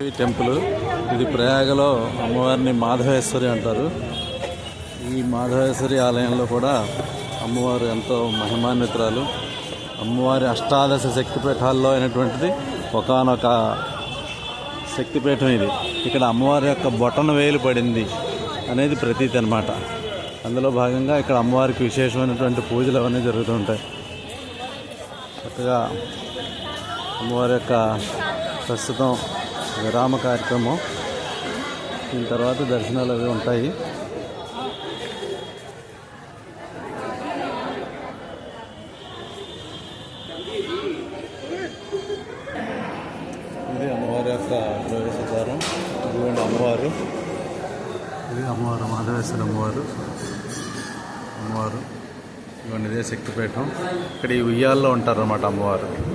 Temple. ఇది ప్రయాగలో అమ్మవారిని మాధవేశ్వరి అంటారు. ఈ మాధవేశ్వరి ఆలయంలో కూడా అమ్మవారు ఎంతో మహిమాన్వితురాలు. అమ్మవారి అష్టాదశ శక్తిపీఠాల్లో అయినటువంటిది ఒకనొక శక్తిపీఠం ఇది. ఇక్కడ అమ్మవారి యొక్క బొటన వేలు పడింది అనేది ప్రతీతి అనమాట అందులో భాగంగా ఇక్కడ అమ్మవారికి విశేషమైనటువంటి పూజలు అవన్నీ జరుగుతుంటాయి చక్కగా అమ్మవారి యొక్క ప్రస్తుతం విరామ కార్యక్రమం. దీని తర్వాత దర్శనాలు అవి ఉంటాయి. ఇది అమ్మవారి యొక్క ప్రవేశద్వారం ఇదిగోండి అమ్మవారు. ఇది అమ్మవారు మాధవేశ్వర అమ్మవారు. అమ్మవారు. ఇదిగోండి ఇదే శక్తిపీఠం. ఇక్కడ ఈ ఉయ్యాల్లో ఉంటారన్నమాట అమ్మవారు.